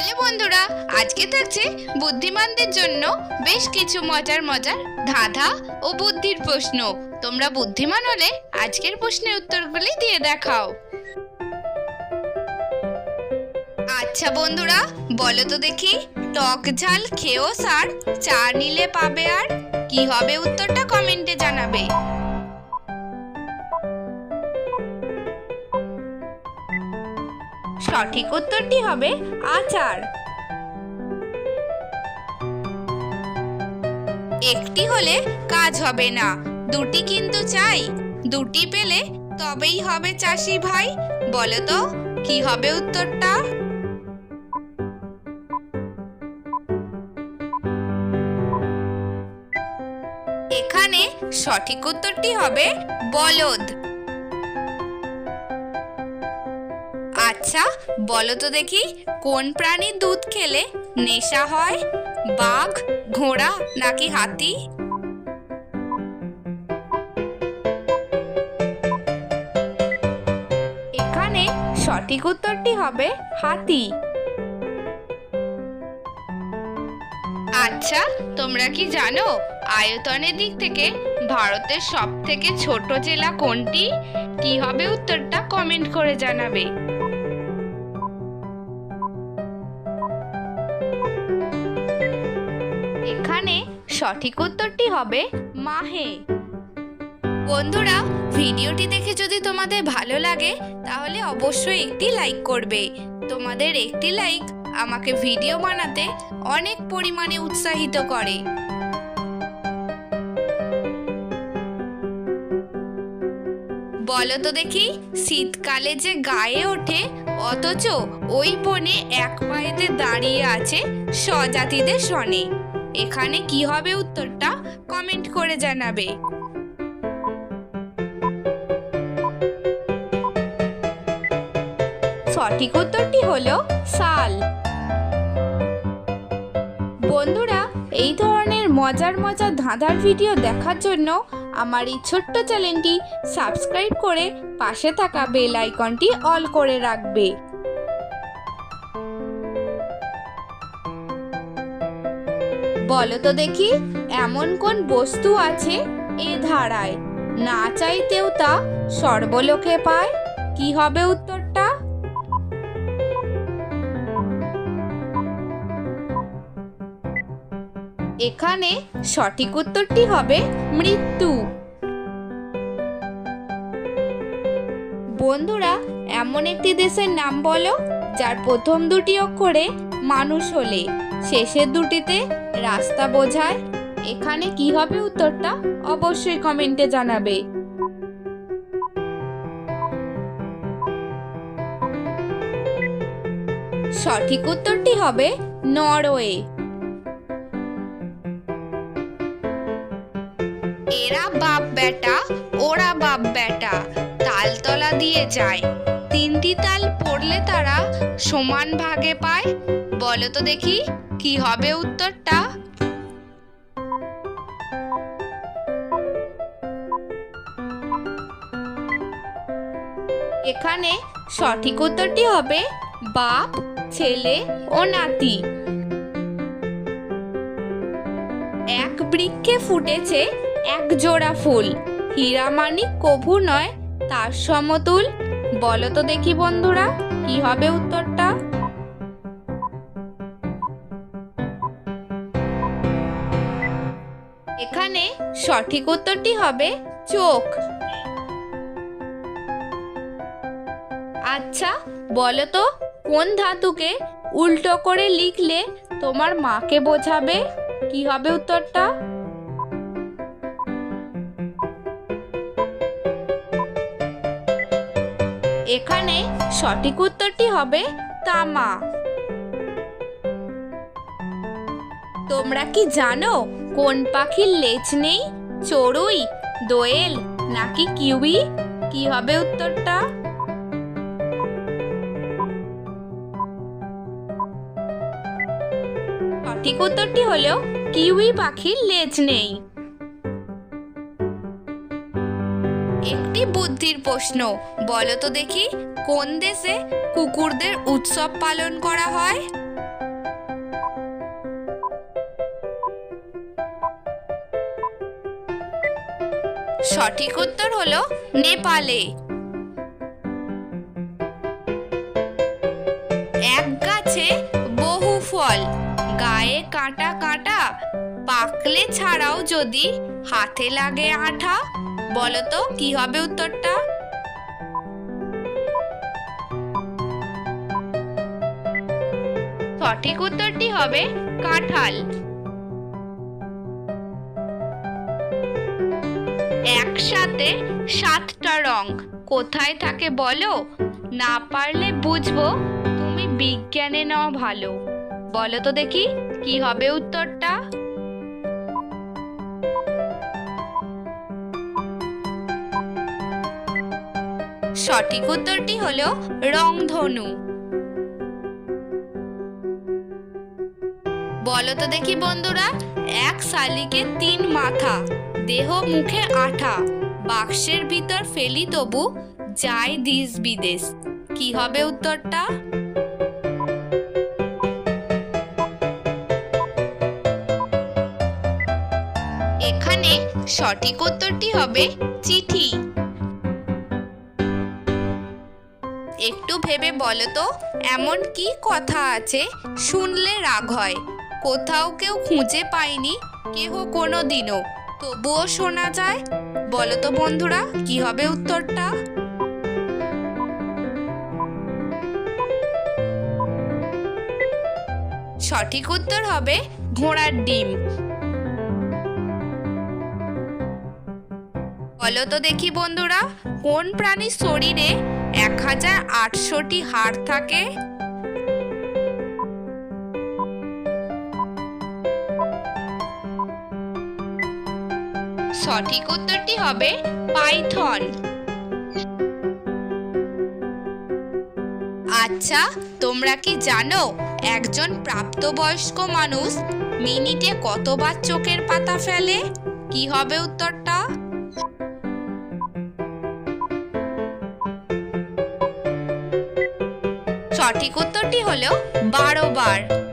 Hello বন্ধুরা, আজকে থাকছে বুদ্ধিমানদের জন্য বেশ কিছু মজার মজার ধাঁধা ও বুদ্ধির প্রশ্ন। তোমরা বুদ্ধিমান হলে আজকের প্রশ্নের উত্তরগুলি দিয়ে দেখাও। আচ্ছা বন্ধুরা, বলো তো দেখি, টক ঝাল খেয়েও সার, চা নিলে পাবে আর? কি হবে উত্তরটা কমেন্টে জানাবে। সঠিক উত্তরটি হবে আচার। একটি হলে কাজ হবে না, দুটি কিন্তু চাই। দুটি পেলে তবেই হবে চাষি ভাই, বলো তো, কি হবে উত্তরটা? এখানে সঠিক উত্তরটি হবে বলদ। আচ্ছা বলো তো দেখি, কোন প্রাণীর দুধ খেলে নেশা হয়? বাঘ, ঘোড়া নাকি হাতি? এখানে সঠিক উত্তরটি হবে হাতি। আচ্ছা তোমরা কি জানো আয়তনের দিক থেকে ভারতের সব থেকে ছোট জেলা কোনটি? কি হবে উত্তরটা কমেন্ট করে জানাবে। সঠিক উত্তরটি হবে মাহে। বন্ধুরা, ভিডিওটি দেখে যদি তোমাদের ভালো লাগে, তাহলে অবশ্যই একটি লাইক করবে। তোমাদের একটি লাইক আমাকে ভিডিও বানাতে অনেক পরিমাণে উৎসাহিত করে। বলো তো দেখি, শীতকালে যে গায়ে ওঠে, অথচ ওই বনে এক পায়েতে দাঁড়িয়ে আছে স্বজাতিদের শনে এখানে কি হবে উত্তরটা কমেন্ট করে জানাবে। সঠিক উত্তরটি হলো সাল বন্ধুরা, এই ধরনের মজার মজার ধাঁধার ভিডিও দেখার জন্য আমার এই ছোট্ট চ্যানেলটি সাবস্ক্রাইব করে পাশে থাকা বেল আইকনটি অল করে রাখবে। বলো তো দেখি, এমন কোন বস্তু আছে এ ধারায়? না চাইতেও তা সর্বলোকে পায়। কি হবে উত্তরটা? এখানে সঠিক উত্তরটি হবে মৃত্যু। বন্ধুরা, এমন একটি দেশের নাম বলো, যার প্রথম দুটি অক্ষরে মানুষ হলে। শেষের দুটিতে রাস্তা বোঝায়। এখানে কি হবে উত্তরটা অবশ্যই কমেন্টে জানাবে। সঠিক উত্তরটি হবে নরওয়ে। এরা বাপ বেটা, ওরা বাপ বেটা, তালতলা দিয়ে যায়। তিনটি তাল পড়লে তারা সমান ভাগে পায়। বলো তো দেখি। কি হবে উত্তরটা? এখানে সঠিক উত্তরটি হবে বাপ, ছেলে ও নাতি। এক বৃক্ষে ফুটেছে এক জোড়া ফুল। হীরামানিক কভু নয়, তার সমতুল। বলো তো দেখি বন্ধুরা, কি হবে উত্তরটা? এখানে সঠিক উত্তরটি হবে চোখ। আচ্ছা বলো তো, কোন ধাতুকে উল্টো করে লিখলে তোমার মাকে বোঝাবে? কি হবে উত্তরটা? এখানে সঠিক উত্তরটি হবে তামা। তোমরা কি জানো কোন পাখির লেজ নেই? চড়ুই? দোয়েল? নাকি কিউই? কি হবে উত্তরটা? সঠিক উত্তরটি হলো কিউই পাখির লেজ নেই। একটি বুদ্ধির প্রশ্ন, বলো তো দেখি, কোন দেশে কুকুরদের উৎসব পালন করা হয়? সঠিক উত্তর হলো নেপালে। এক গাছে বহু ফল, গায়ে কাঁটা কাঁটা, পাকলে ছাড়াও যদি হাতে লাগে আঠা, বলতো কি হবে উত্তরটা? সঠিক উত্তরটি হবে কাঁঠাল। একসাথে সাতটা রং। কোথায় থাকে বলো? না পারলে বুঝব। তুমি বিজ্ঞানে নাও ভালো। বলো তো দেখি, কি হবে উত্তরটা? সঠিক উত্তরটি হলো রংধনু। বলো তো দেখি বন্ধুরা, এক শালিকে তিন মাথা। দেহ মুখে আঠা, বাক্সের ভিতর ফেলি তবু যাই দিস বিদেশ। কি হবে উত্তরটা? এখানে সঠিক উত্তরটি হবে চিঠি। একটু ভেবে বলো তো, এমন কি কথা আছে শুনলে রাগ হয়? কোথাও কেউ খুঁজে পায়নি, কেহ কোনো দিনও। তবুও শোনা যায়। বলো তো বন্ধুরা, কি হবে উত্তরটা? সঠিক উত্তর হবে ঘোড়ার ডিম। বলো তো দেখি বন্ধুরা, কোন প্রাণীর শরীরে এক হাজার আটশোটি হাড় থাকে? সঠিক উত্তরটি হবে পাইথন। আচ্ছা তোমরা কি জানো একজন প্রাপ্তবয়স্ক মানুষ মিনিটে কতবার চোখের পাতা ফেলে? কি হবে উত্তরটা? সঠিক উত্তরটি হলো বারো বার।